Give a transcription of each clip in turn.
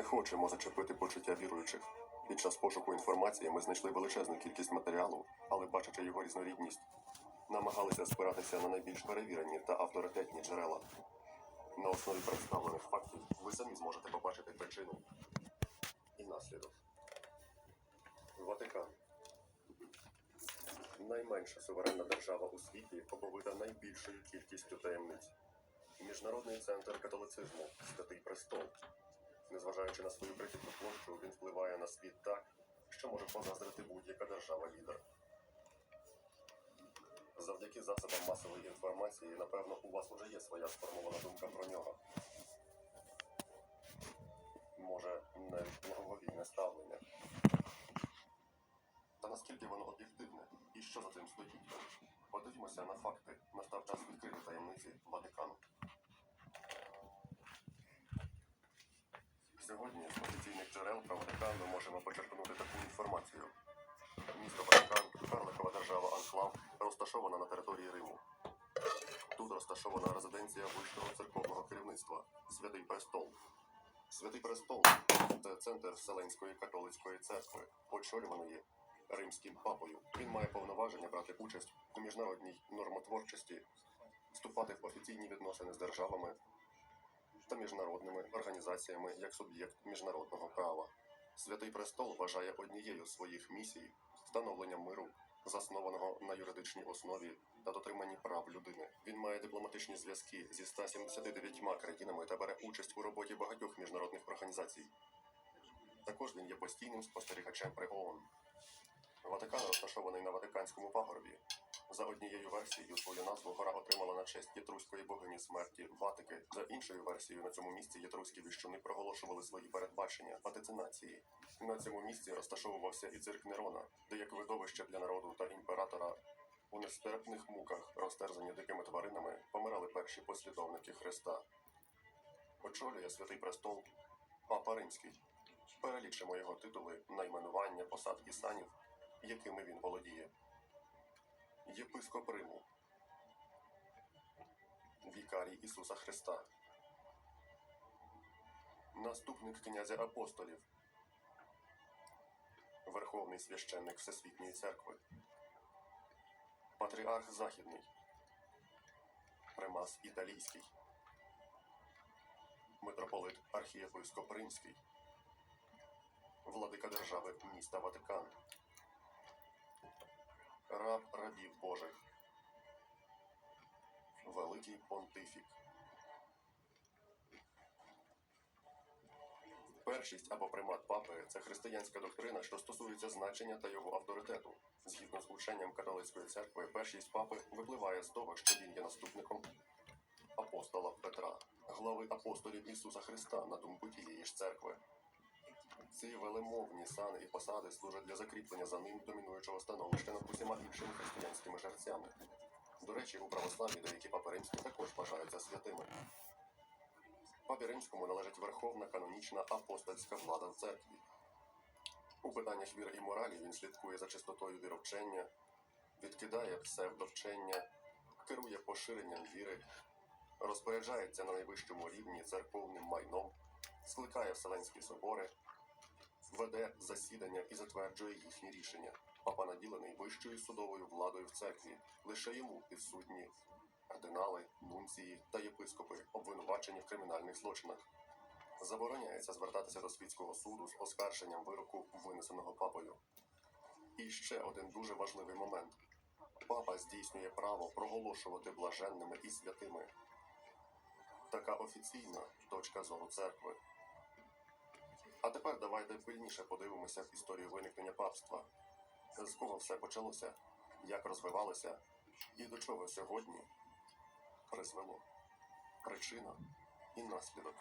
Не хочемо зачепити почуття віруючих. Під час пошуку інформації ми знайшли величезну кількість матеріалу, але бачачи його різнорідність, намагалися спиратися на найбільш перевірені та авторитетні джерела. На основі представлених фактів ви самі зможете побачити причину і наслідок. Ватикан. Найменша суверенна держава у світі оповита найбільшою кількістю таємниць. Міжнародний центр католицизму, святий престол. Незважаючи на свою критичну площу, він впливає на світ так, що може позаздрити будь-яка держава-лідер. Завдяки засобам масової інформації, напевно, у вас уже є своя сформована думка про нього. Може, навіть благовійне ставлення. Та наскільки воно об'єктивне і що за цим стоїть? Подивімося на факти. Настав час Сьогодні з офіційних джерел про Ватикан ми можемо почерпнути таку інформацію. Місто Ватикан, карликова держава Анклав, розташована на території Риму. Тут розташована резиденція вищого церковного керівництва Святий Престол. Святий Престол це центр Вселенської католицької церкви, очолюваної римським папою. Він має повноваження брати участь у міжнародній нормотворчості, вступати в офіційні відносини з державами та міжнародними організаціями як суб'єкт міжнародного права. Святий престол вважає однією з своїх місій встановлення миру, заснованого на юридичній основі та дотриманні прав людини. Він має дипломатичні зв'язки зі 179 країнами та бере участь у роботі багатьох міжнародних організацій. Також він є постійним спостерігачем при ООН. Ватикан розташований на Ватиканському пагорбі. За однією версією свою назву гора отримала на честь єтруської богині смерті Ватики. За іншою версією на цьому місці єтруські віщуни проголошували свої передбачення ватицинації. На цьому місці розташовувався і цирк Нерона, де як видовище для народу та імператора у нестерпних муках, розтерзані дикими тваринами, помирали перші послідовники Христа. Очолює святий престол Папа Римський. Перелічимо його титули, найменування, посад і санів, якими він володіє. Єпископ Риму, Вікарій Ісуса Христа, Наступник князя апостолів, Верховний священник Всесвітньої церкви, Патріарх Західний, Примас Італійський, Митрополит Архієпископ Римський, Владика держави міста Ватикан. Раб рабів Божих. Великий понтифік. Першість або примат папи це християнська доктрина, що стосується значення та його авторитету. Згідно з ученням католицької церкви, першість папи випливає з того, що він є наступником апостола Петра, глави апостолів Ісуса Христа на думку тієї ж церкви. Ці велемовні сани і посади служать для закріплення за ним домінуючого становища над усіма іншими християнськими жерцями. До речі, у православі деякі папи римські також вважаються святими. Папі римському належить верховна канонічна апостольська влада в церкві. У питаннях віри і моралі він слідкує за чистотою віровчення, відкидає псевдовчення, керує поширенням віри, розпоряджається на найвищому рівні церковним майном, скликає вселенські собори, веде засідання і затверджує їхні рішення. Папа наділений вищою судовою владою в церкві. Лише йому підсудні кардинали, нунції та єпископи, обвинувачені в кримінальних злочинах. Забороняється звертатися до світського суду з оскарженням вироку, винесеного папою. І ще один дуже важливий момент: папа здійснює право проголошувати блаженними і святими. Така офіційна точка зору церкви. А тепер давайте пильніше подивимося в історію виникнення папства. З кого все почалося, як розвивалося і до чого сьогодні призвело. Причина і наслідок.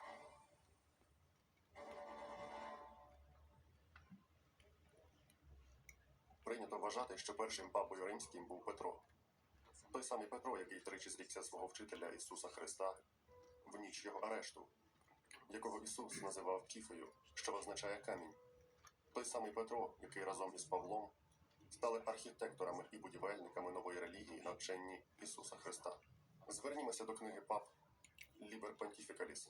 Прийнято вважати, що першим папою римським був Петро. Той самий Петро, який тричі зрікся свого вчителя Ісуса Христа в ніч його арешту, якого Ісус називав Кіфою, що означає камінь. Той самий Петро, який разом із Павлом стали архітекторами і будівельниками нової релігії на вченні Ісуса Христа. Звернімося до книги пап Лібер Понтіфікаліс,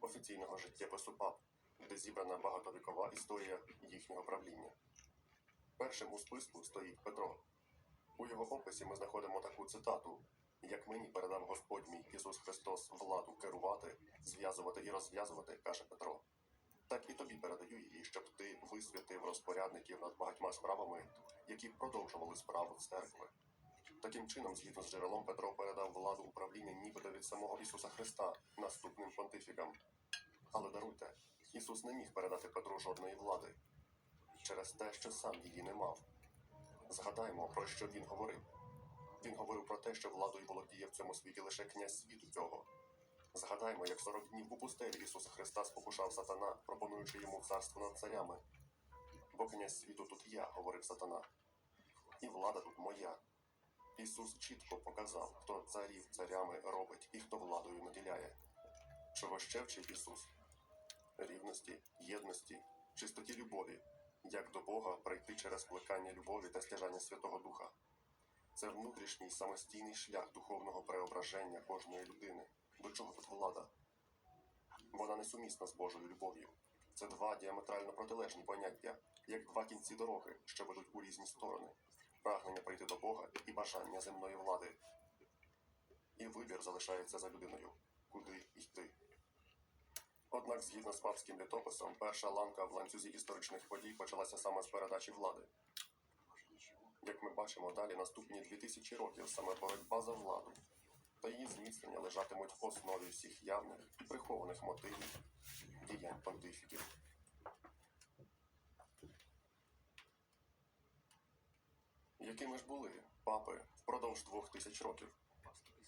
офіційного життєпису пап, де зібрана багатовікова історія їхнього правління. Першим у списку стоїть Петро. У його описі ми знаходимо таку цитату: Як мені передав Господь мій Ісус Христос владу керувати, зв'язувати і розв'язувати, каже Петро. Так і тобі передаю її, щоб ти висвятив розпорядників над багатьма справами, які продовжували справу церкви. Таким чином, згідно з джерелом, Петро передав владу управління нібито від самого Ісуса Христа наступним понтифікам. Але даруйте, Ісус не міг передати Петру жодної влади через те, що сам її не мав. Згадаймо, про що він говорив. Він говорив про те, що владою володіє в цьому світі лише князь світу цього. Згадаймо, як 40 днів у пустелі Ісуса Христа спокушав сатана, пропонуючи йому царство над царями. Бо князь світу тут я, говорив сатана, і влада тут моя. Ісус чітко показав, хто царів царями робить і хто владою наділяє. Чого ще вчить Ісус? Рівності, єдності, чистоті любові, як до Бога прийти через плекання любові та стяжання Святого Духа. Це внутрішній самостійний шлях духовного преображення кожної людини. До чого тут влада? Вона несумісна з Божою любов'ю. Це два діаметрально протилежні поняття, як два кінці дороги, що ведуть у різні сторони прагнення прийти до Бога і бажання земної влади. І вибір залишається за людиною, куди йти. Однак, згідно з папським літописом, перша ланка в ланцюзі історичних подій почалася саме з передачі влади. Як ми бачимо, далі наступні 2000 років саме боротьба за владу та її зміцнення лежатимуть в основі всіх явних і прихованих мотивів діянь понтифіків. Якими ж були папи впродовж двох тисяч років?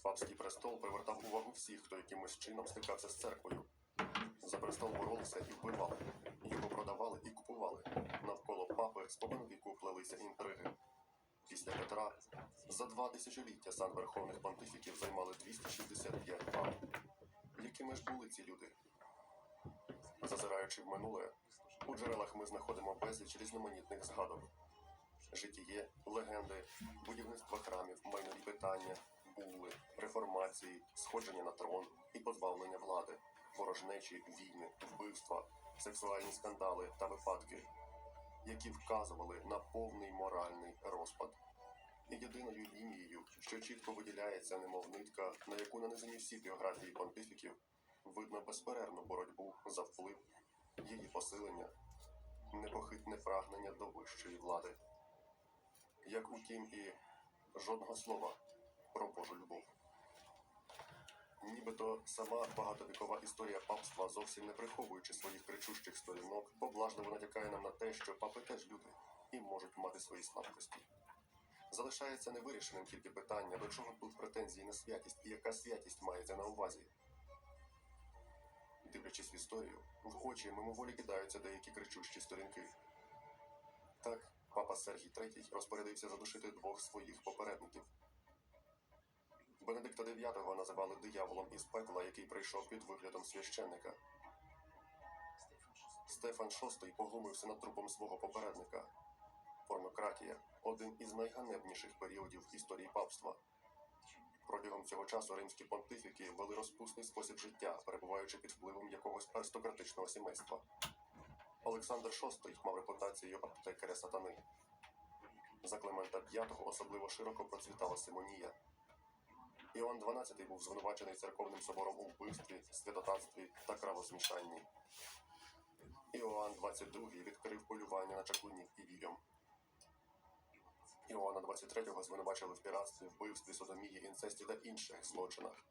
Папський престол привертав увагу всіх, хто якимось чином стикався з церквою. За престол боролися і вбивали, його продавали і купували. Навколо папи спокон віку плелися інтриги. Після Петра за два тисячоліття сан верховних понтифіків займали 265 пап. Якими ж були ці люди? Зазираючи в минуле, у джерелах ми знаходимо безліч різноманітних згадок. Житіє, легенди, будівництво храмів, майнові питання, були, реформації, сходження на трон і позбавлення влади, ворожнечі, війни, вбивства, сексуальні скандали та випадки, які вказували на повний моральний розпад. І єдиною лінією, що чітко виділяється, немов нитка, на яку нанизані всі біографії понтифіків, видно безперервну боротьбу за вплив, її посилення, непохитне прагнення до вищої влади. Як утім і жодного слова про Божу любов. Нібито сама багатовікова історія папства, зовсім не приховуючи своїх кричущих сторінок, поблажливо натякає нам на те, що папи теж люди і можуть мати свої слабкості. Залишається невирішеним тільки питання, до чого тут претензії на святість і яка святість мається на увазі. Дивлячись в історію, в очі мимоволі кидаються деякі кричущі сторінки. Так, папа Сергій III розпорядився задушити двох своїх попередників. Бенедикта IX називали дияволом із пекла, який прийшов під виглядом священника. Стефан VI поглумився над трупом свого попередника. Порнократія один із найганебніших періодів історії папства. Протягом цього часу римські понтифіки вели розпусний спосіб життя, перебуваючи під впливом якогось аристократичного сімейства. Олександр VI мав репутацію аптекаря сатани. За Климента V особливо широко процвітала симонія. Іоанн XII був звинувачений церковним собором у вбивстві, святотатстві та кровосмішанні. Іоанн XXII відкрив полювання на чаклунів і відьом. Іоанна XXIII звинувачили в піратстві, вбивстві, содомії, інцесті та інших злочинах.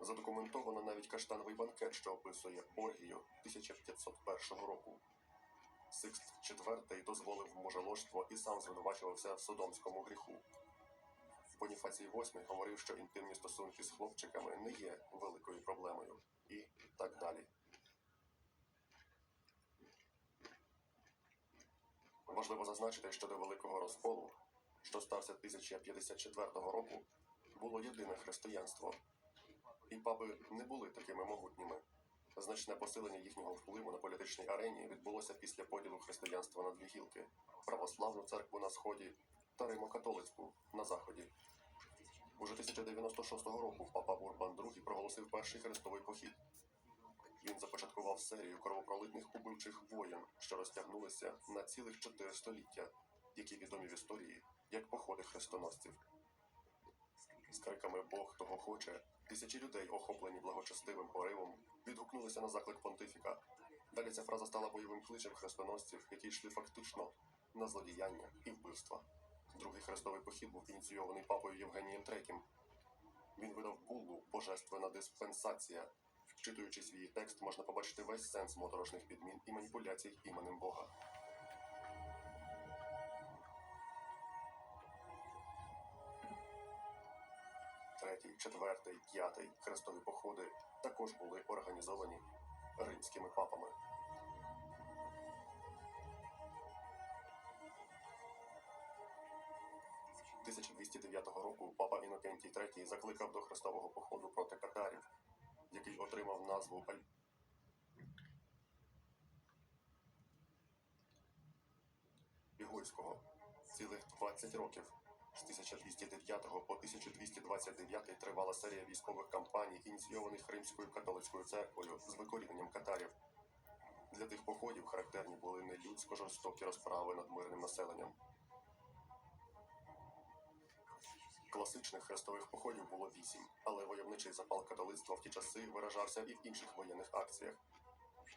Задокументовано навіть каштановий банкет, що описує оргію 1501 року. Сикст IV дозволив мужеложство і сам звинувачувався в содомському гріху. Боніфацій VIII говорив, що інтимні стосунки з хлопчиками не є великою проблемою, і так далі. Важливо зазначити, що до великого розколу, що стався 1054 року, було єдине християнство, і папи не були такими могутніми. Значне посилення їхнього впливу на політичній арені відбулося після поділу християнства на дві гілки православну церкву на сході та Римо-католицьку на заході. Уже 1096 року папа Урбан II проголосив перший хрестовий похід. Він започаткував серію кровопролитних убивчих воєн, що розтягнулися на цілих чотири століття, які відомі в історії як походи хрестоносців. З криками Бог того хоче, тисячі людей, охоплені благочестивим поривом, відгукнулися на заклик понтифіка. Далі ця фраза стала бойовим кличем хрестоносців, які йшли фактично на злодіяння і вбивства. Другий хрестовий похід був ініційований папою Євгенієм III. Він видав буллу Божественна диспенсація. Вчитуючи свій текст, можна побачити весь сенс моторошних підмін і маніпуляцій іменем Бога. Третій, четвертий, п'ятий хрестові походи також були організовані римськими папами. – 1209 року папа Інокентій III закликав до хрестового походу проти катарів, який отримав назву Аль... Бігойського. Цілих 20 років з 1209 по 1229 тривала серія військових кампаній, ініційованих Римською католицькою церквою з викоріненням катарів. Для тих походів характерні були нелюдсько жорстокі розправи над мирним населенням. Класичних хрестових походів було вісім, але войовничий запал католицтва в ті часи виражався і в інших воєнних акціях,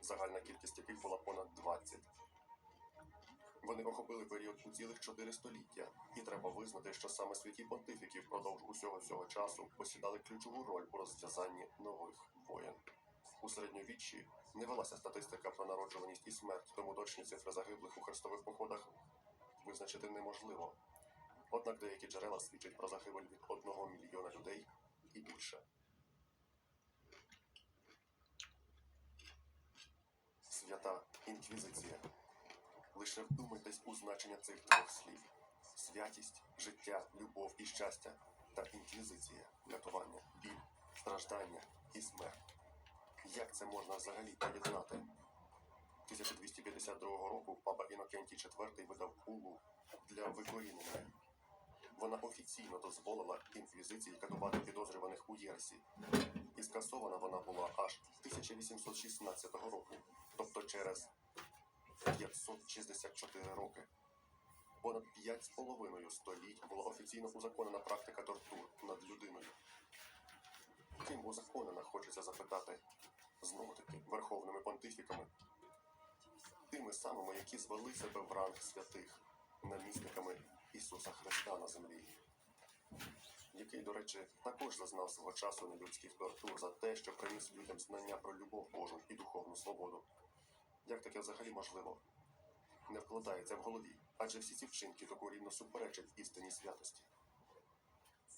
загальна кількість яких була понад 20. Вони охопили період у цілих чотири століття, і треба визнати, що саме святі понтифіки впродовж усього цього часу посідали ключову роль у розв'язанні нових воєн. У середньовіччі не велася статистика про народжуваність і смерть, тому точні цифри загиблих у хрестових походах визначити неможливо. Однак деякі джерела свідчать про загибель від одного мільйона людей і більше. Свята інквізиція. Лише вдумайтесь у значення цих двох слів: святість, життя, любов і щастя та інквізиція, катування, біль, страждання і смерть. Як це можна взагалі поєднати? 1252 року папа Інокентій IV видав булу для викорінення. Вона офіційно дозволила інквізиції катувати підозрюваних у єресі. І скасована вона була аж 1816 року, тобто через 564 роки. Понад 5,5 століть була офіційно узаконена практика тортур над людиною. Ким узаконена, хочеться запитати, знову таки верховними понтифіками, тими самими, які звели себе в ранг святих, намісниками Ісуса Христа на землі, який, до речі, також зазнав свого часу нелюдських тортур за те, що приніс людям знання про любов Божу і духовну свободу. Як таке взагалі можливо? Не вкладається в голові, адже всі ці вчинки докорінно суперечать істині святості.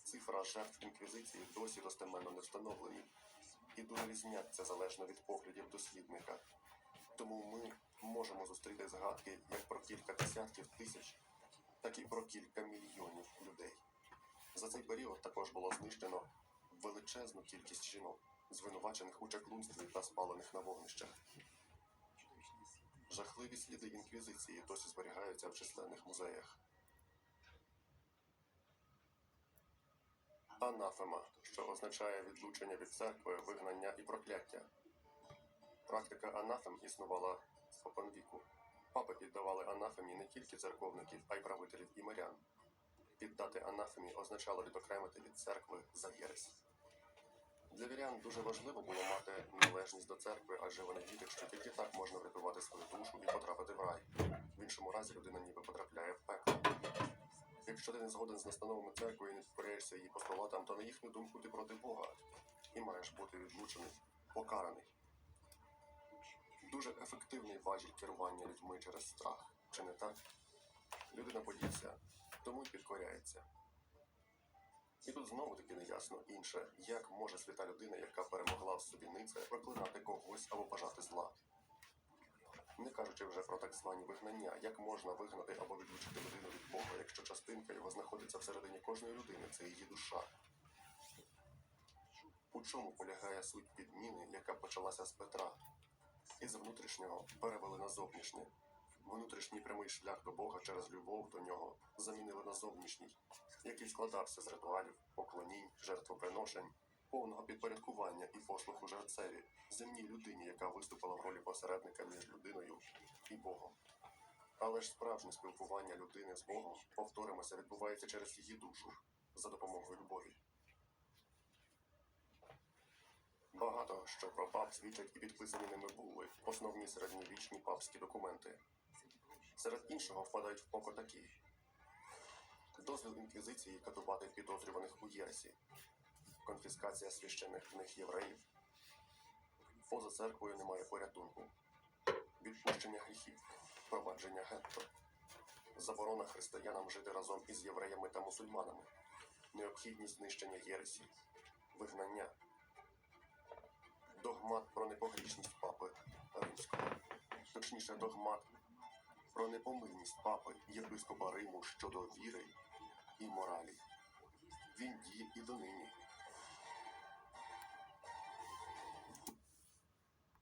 Цифра жертв інквізиції досі достеменно не встановлені і дуже різняться залежно від поглядів дослідника. Тому ми можемо зустріти згадки як про кілька десятків тисяч, так і про кілька мільйонів людей. За цей період також було знищено величезну кількість жінок, звинувачених у чаклунстві та спалених на вогнищах. Жахливі сліди інквізиції досі зберігаються в численних музеях. Анафема, що означає відлучення від церкви, вигнання і прокляття. Практика анафем існувала споконвіку. Папи піддавали анафемі не тільки церковників, а й правителів і мирян. Піддати анафемі означало відокремити від церкви за єресь. Для вірян дуже важливо було мати належність до церкви, адже вони вірять, що тільки так можна врятувати свою душу і потрапити в рай. В іншому разі людина ніби потрапляє в пекло. Якщо ти не згоден з настановами церкви і не підкоряєшся її постулатам, то на їхню думку ти проти Бога і маєш бути відлучений, покараний. Дуже ефективний важіль керування людьми через страх. Чи не так? Людина боїться, тому й підкоряється. І тут знову таки неясно інше, як може свята людина, яка перемогла в собі нице, проклинати когось або бажати зла. Не кажучи вже про так звані вигнання, як можна вигнати або відлучити людину від Бога, якщо частинка його знаходиться всередині кожної людини, це її душа. У чому полягає суть підміни, яка почалася з Петра? Із внутрішнього перевели на зовнішнє. Внутрішній прямий шлях до Бога через любов до нього замінили на зовнішній, який складався з ритуалів, поклонінь, жертвоприношень повного підпорядкування і послуху жерцеві, земній людині, яка виступила в ролі посередника між людиною і Богом. Але ж справжнє спілкування людини з Богом, повторимося, відбувається через її душу за допомогою любові. Багато що про пап свідчать і підписані ними були. Основні середньовічні папські документи. Серед іншого впадають в око такі: дозвіл інквізиції катувати підозрюваних у єресі, конфіскація священних книг євреїв, поза церквою немає порятунку, відпущення гріхів, провадження гетто, заборона християнам жити разом із євреями та мусульманами, необхідність знищення єресі, вигнання, догмат про непогрішність папи римського, точніше, догмат про непомильність папи єпископа Риму щодо віри і моралі. Він діє і донині